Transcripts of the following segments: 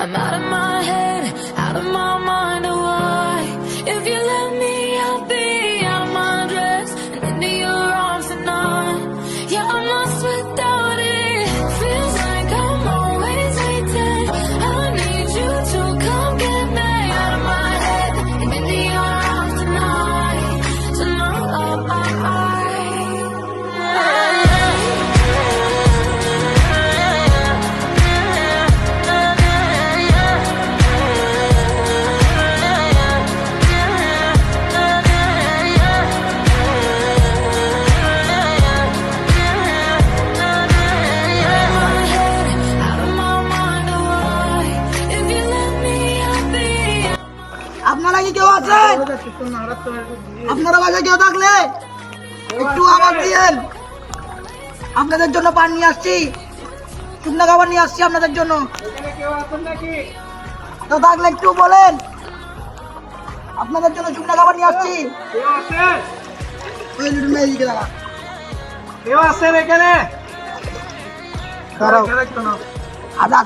I'm out of my আপনারা বাসায় কেউ থাকলে একটু আওয়াজ দিয়েন। আপনাদের জন্য পান নিয়ে আসছি শুকনো খাবার নিয়ে আসছি আপনাদের জন্য। তো থাকলে একটু বলেন আপনাদের জন্য শুকনো খাবার নিয়ে আসছি। কেউ আছে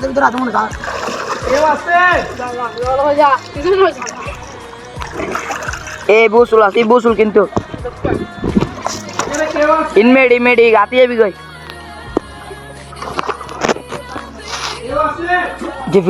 ভিতরে আছে মনে হয় এ বুসুল আসি বুসুল কিন্তু। ইনমেড ইনমেড এই গাতি যাবি কই? যে